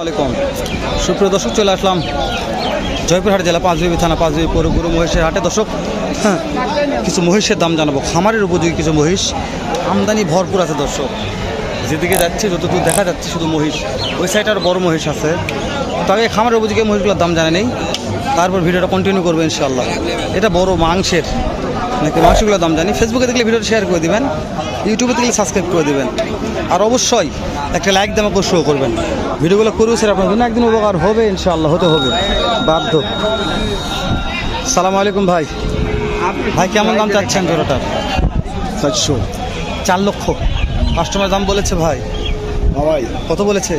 আলাইকুম। সুপ্রিয় দর্শক চলে আসলাম জয়পুরহাট জেলা পাঁচবিবি থানা পাঁচবিবি পৌর গুরু মহিষের হাটে। দর্শক হ্যাঁ, কিছু মহিষের দাম জানাব। খামারের উপযোগী কিছু মহিষ আমদানি ভরপুর আছে দর্শক। যেদিকে যাচ্ছে যতদূর দেখা যাচ্ছে শুধু মহিষ। ওই সাইডে আর বড় মহিষ আছে। তবে খামারের উপযোগী মহিষগুলোর দাম জানে নেই। তারপর ভিডিওটা কন্টিনিউ করব ইনশাল্লাহ এটা বড় মাংসের নাকি মাংসগুলোর দাম জানি। ফেসবুকে দেখলে ভিডিওটা শেয়ার করে দিবেন। ইউটিউবে দেখলে সাবস্ক্রাইব করে দেবেন। আর অবশ্যই একটা লাইক দিয়ে আমাকে শো করবেন। ভিডিওগুলো করেও স্যার আপনার জন্য। একদিন উপকার হবে ইনশাআল্লাহ হতে হবে। বাধ্য। সালাম আলাইকুম ভাই। ভাই কেমন দাম চাচ্ছেন জোড়াটার? চারশো। চার লক্ষ। কাস্টমার দাম বলেছে ভাই। বাবাই কত বলেছে?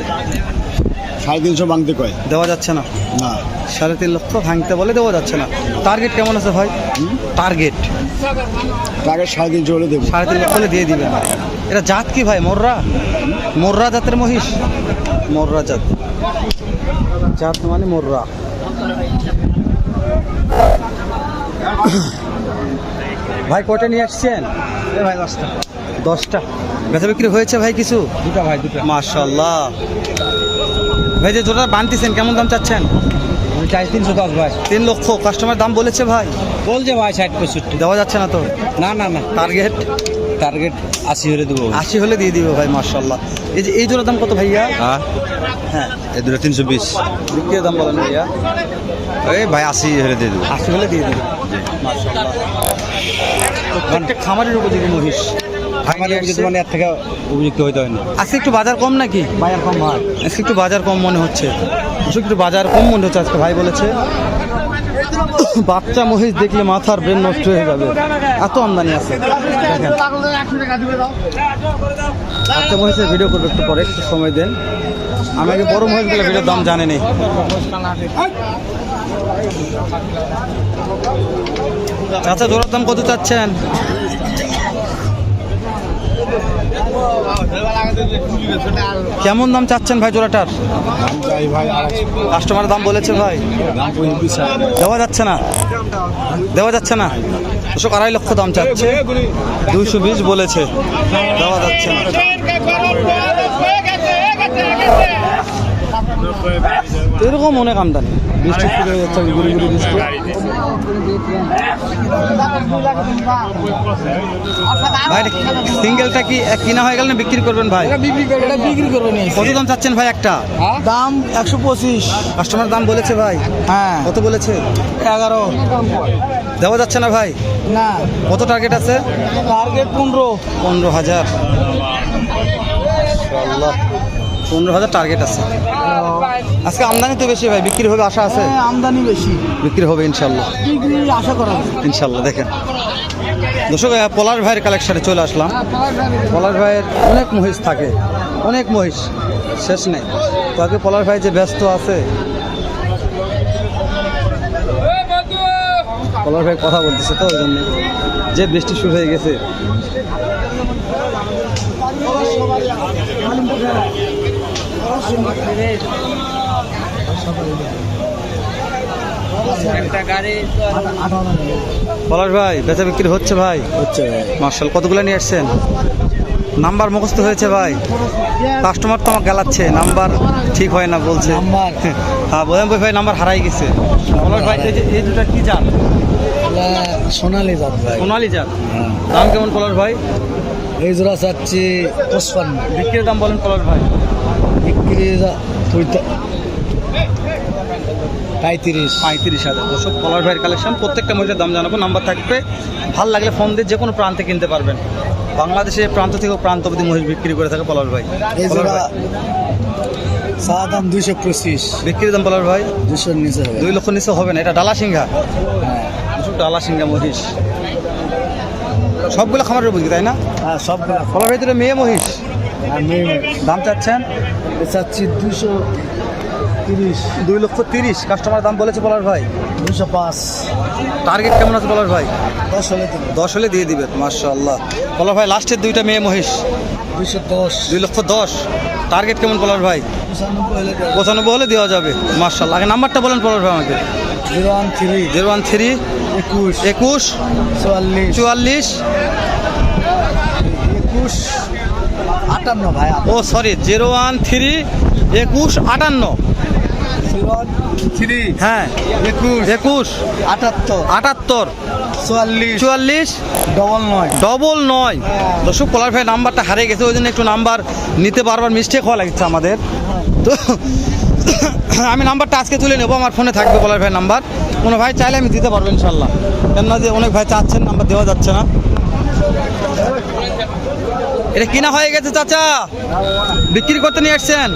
সাড়ে তিনশো ভাঙতে কয়। দেওয়া যাচ্ছে না। না। সাড়ে তিন লক্ষ ভাঙতে বলে দেওয়া যাচ্ছে না। টার্গেট কেমন আছে ভাই? টার্গেট টার্গেট সাড়ে তিনশো হলে দেবো। সাড়ে তিন লক্ষ হলে দিয়ে দিবেন। এটা জাত কি ভাই? মোররা? মোররা জাতের মহিষ? মোররা জাত। জাত মানে মোররা। ভাই কটা নিয়ে আসছেন? ভাই দশটা। দশটা। বেচা বিক্রি হয়েছে ভাই কিছু? দুটা ভাই দুটা। মাশাল্লাহ ভাই যে জোড়া বানতেছেন কেমন দাম চাচ্ছেন? চাই তিনশো দশ ভাই। তিন লক্ষ। কাস্টমার দাম বলেছে ভাই? বলছে ভাই ষাট পঁয়ষট্টি। দেওয়া যাচ্ছে না তো? না না না। টার্গেট টার্গেট আশি হলে দেবো। আশি হলে দিয়ে দিবে ভাই মাশাল্লাহ এই যে এই জোড়ার দাম কত ভাইয়া? হ্যাঁ। হ্যাঁ। এই দুটো তিনশো বিশ। বিক্রির দাম বলেন ভাইয়া। এই ভাই আশি হলে দিয়ে দেবো। আশি হলে দিয়ে দিবে। প্রত্যেকটা খামারের উপযোগী মহিষ। আমাদের যদি মানে এর থেকে উপযুক্ত হইতে হয় না। আজকে একটু বাজার কম নাকি? বাজার কম ভাই। আজকে একটু বাজার কম মনে হচ্ছে। একটু বাজার কম মনে হচ্ছে? আজকে ভাই বলেছে। বাচ্চা মহিষ দেখলে মাথার ব্রেন নষ্ট হয়ে যাবে। এত আমদানি আছে। বাচ্চা মহিষের ভিডিও করবে একটু পরে, একটু সময় দেন। আমি আগে বড় মহিষগুলো ভিডিওর দাম জানি নেই আচ্ছা জোড়ার দাম কত চাচ্ছেন? কেমন দাম চাচ্ছেন ভাই জোড়াটার? দাম চাই ভাই আড়াইশো কাস্টমার দাম বলেছে ভাই। দেওয়া যাচ্ছে না। দেওয়া যাচ্ছে না। দুশো আড়াই লক্ষ দাম চাচ্ছে। দুইশো বিশ বলেছে। দেওয়া যাচ্ছে না। এরকম অনেক আমদানি। বৃষ্টি শুরু হয়ে যাচ্ছে গুড়ি গুড়ি বৃষ্টি। ভাই সিঙ্গেলটা কি কিনা হয়ে গেল না বিক্রি করবেন ভাই? বিক্রি করবেন বিক্রি করবে কত দাম চাচ্ছেন ভাই একটা? দাম একশো পঁচিশ। কাস্টমার দাম বলেছে ভাই। হ্যাঁ। কত বলেছে? এগারো। দেওয়া যাচ্ছে না ভাই? না। কত টার্গেট আছে? টার্গেট পনেরো। পনেরো হাজার। মাশাআল্লাহ। পনেরো হাজার টার্গেট আছে। আজকে আমদানি তো বেশি ভাই বিক্রি হবে আশা আছে? হ্যাঁ, আমদানি বেশি। বিক্রি হবে ইনশাল্লাহ আশা করা। ইনশাল্লাহ দেখেন। দর্শক পলাশ ভাইয়ের কালেকশনে চলে আসলাম। পলাশ ভাইয়ের অনেক মহিষ থাকে অনেক মহিষ শেষ নেই। তো আগে পলাশ ভাই যে ব্যস্ত আছে পলাশ ভাই কথা বলতেছে তো ওই জন্য যে বৃষ্টি শুরু হয়ে গেছে। পলাশ ভাই বেচা বিক্রি হচ্ছে ভাই। হচ্ছে মার্শাল কতগুলো নিয়ে আসছেন? নাম্বার মুখস্থ হয়েছে ভাই। কাস্টমার তো আমার গেলাচ্ছে নাম্বার ঠিক হয় না বলছে। নাম্বার? হ্যাঁ বোঝাম ভাই নাম্বার হারাই গেছে। পলাশ ভাই এই দুটা কি জাত? সোনালি জাত ভাই। সোনালি জাত। দাম কেমন পলাশ ভাই? এই জোড়া চাচ্ছি পঁচপান্ন। বিক্রির দাম বলেন পলাশ ভাই। পঁয়ত্রিশ। পঁয়ত্রিশ হাজার। দর্শক পলাশ ভাইয়ের কালেকশন প্রত্যেকটা মহিলার দাম জানাব। নাম্বার থাকবে ভালো লাগলে ফোন দিয়ে যে কোনো প্রান্তে কিনতে পারবেন। বাংলাদেশের প্রান্ত থেকে প্রান্ত অবধি মহিষ বিক্রি করে থাকে পলাশ ভাই। চা দাম দুইশো পঁচিশ। বিক্রির দাম ভাই? দুশোর নিচে হবে। দুই লক্ষ নিচে হবে না এটা ডালা সিংহা। হ্যাঁ। ডালা সিংহা মহিষ। সবগুলো খামারের বুঝি তাই না? হ্যাঁ সবগুলা। ভাই মেয়ে মহিষ। দাম চাচ্ছেন? চাচ্ছি দুশো তিরিশ। দুই লক্ষ তিরিশ। কাস্টমার দাম বলেছে পলাশ ভাই। দুশো পাঁচ। টার্গেট কেমন আছে পলাশ ভাই? দশ হলে দশ হলে দিয়ে দিবেন মার্শাল্লাহ পলাশ ভাই লাস্টের দুইটা মেয়ে মহিষ। দুশো দশ। দুই লক্ষ দশ। টার্গেট কেমন পলাশ ভাই? পঁচানব্বই হলে দেওয়া যাবে মার্শাল্লাহ আগে নাম্বারটা বলেন পলাশ ভাই আমাকে। Zero one three. Zero one three. একুশ। একুশ। চুয়াল্লিশ। চুয়াল্লিশ। একুশ। আটান্ন ভাই ও সরি জিরো ওয়ান থ্রি একুশ আটান্ন। থ্রি হ্যাঁ। একুশ। একুশ। আটাত্তর। আটাত্তর। চুয়াল্লিশ। চুয়াল্লিশ। ডবল নয়। ডবল নয়। দর্শক কলার ভাই নাম্বারটা হারিয়ে গেছে ওই জন্য একটু নাম্বার নিতে বারবার মিস্টেক হওয়া লাগছে আমাদের। তো আমি নাম্বারটা আজকে তুলে নেব আমার ফোনে থাকবে কলার ভাই নাম্বার। কোনো ভাই চাইলে আমি দিতে পারব ইনশাল্লাহ। কেননা যে অনেক ভাই চাচ্ছেন নাম্বার দেওয়া যাচ্ছে না। এটা কিনা হয়ে গেছে চাচা। বিক্রি করতে নিয়ে আসছেন?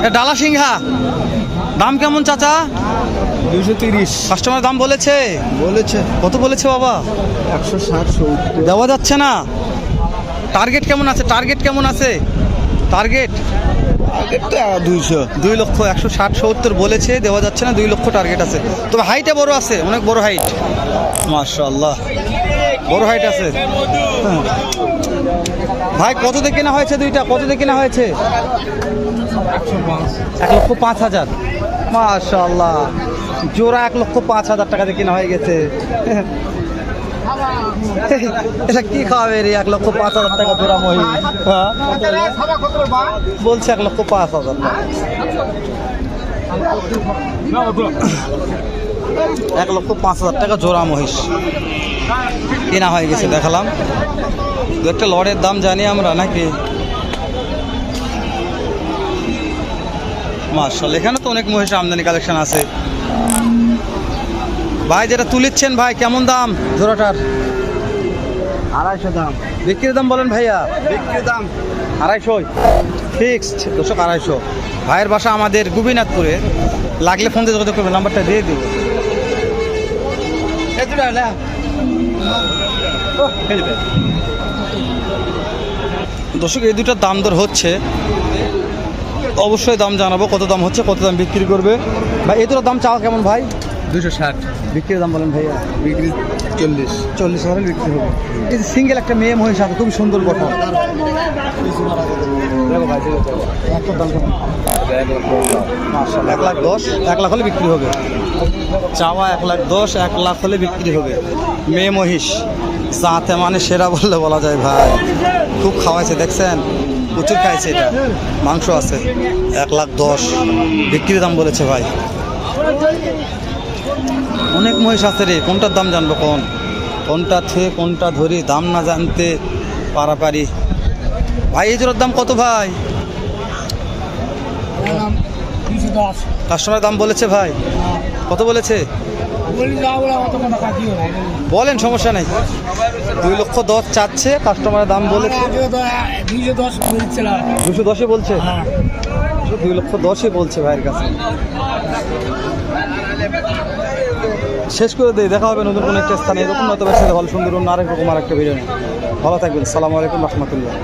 এটা ডালা সিংহা। দাম কেমন চাচা? দুশো তিরিশ। কাস্টমার দাম বলেছে? বলেছে। কত বলেছে বাবা? একশো ষাট দেওয়া যাচ্ছে না। টার্গেট কেমন আছে? টার্গেট কেমন আছে? টার্গেট দুইশো। দুই লক্ষ একশো ষাট সত্তর বলেছে দেওয়া যাচ্ছে না দুই লক্ষ টার্গেট আছে। তবে হাইটে বড় আছে অনেক বড় হাইট মাশাল্লাহ বড় হাইট আছে। ভাই, কত দিয়ে কেনা হয়েছে দুইটা? কত দিয়ে কেনা হয়েছে? এক লক্ষ পাঁচ হাজার। মাশাল্লাহ জোড়া এক লক্ষ পাঁচ হাজার টাকা দিয়ে কেনা হয়ে গেছে। এটা কি খাওয়াবে রে? এক লক্ষ পাঁচ হাজার টাকা জোড়া মহিষ। হ্যাঁ? বলছে এক লক্ষ পাঁচ হাজার টাকা। এক লক্ষ পাঁচ হাজার টাকা জোড়া মহিষ। কেনা হয়ে গেছে দেখালাম। দু একটা লড়ের দাম জানি আমরা নাকি? মার্শাল এখানে তো অনেক মহিষ আমদানি কালেকশন আছে। ভাই যেটা তুলিচ্ছেন ভাই কেমন দাম জোড়াটার? আড়াইশো দাম। বিক্রির দাম বলেন ভাইয়া। বিক্রির দাম। আড়াইশো। ফিক্সড দুশো আড়াইশো। ভাইয়ের বাসা আমাদের গোপীনাথপুরে। লাগলে ফোন দিয়ে যোগাযোগ করবে নাম্বারটা দিয়ে দিব। এতটা না দর্শক, এই দুটার দাম দর হচ্ছে। অবশ্যই দাম জানাব কত দাম হচ্ছে, কত দাম বিক্রি করবে। ভাই, এই দুটার দাম চাওয়া কেমন ভাই? দুশো ষাট। বিক্রির দাম বলেন ভাইয়া? বিক্রি চল্লিশ। চল্লিশ হাজার বিক্রি হবে। এই যে সিঙ্গেল একটা মেয়ে মহিষ আছে খুব সুন্দর গঠন এক লাখ দশ এক লাখ হলে বিক্রি হবে। চাওয়া এক লাখ দশ এক লাখ হলে বিক্রি হবে। মেয়ে মহিষ যাতে মানে সেরা বললে বলা যায় ভাই। খুব খাওয়াইছে দেখছেন? প্রচুর খাইছে এটা। মাংস আছে। এক লাখ দশ। বিক্রির দাম বলেছে ভাই। অনেক মহিষ আছে রে, কোনটার দাম জানব কোন? কোনটা থেকে কোনটা ধরি, দাম না জানতে পারাপারি। ভাই, এই দাম কত ভাই? দুশো দশ কাস্টমার দাম বলেছে ভাই। কত বলেছে? বলেন, সমস্যা নেই। দুই লক্ষ দশ চাচ্ছে কাস্টমারের দাম বলেছে। দশ দুশো দশে বলছে? দুই লক্ষ দশই বলছে ভাইয়ের কাছে। শেষ করে দিই, দেখা হবে নতুন কোনো একটা স্থানে। এরকম ব্যবসাতে ভালো সুন্দর অন্য আরেক রকম আরেকটা ভিডিও নেই ভালো থাকবেন, সালামু আলাইকুম, রহমতুল্লাহ।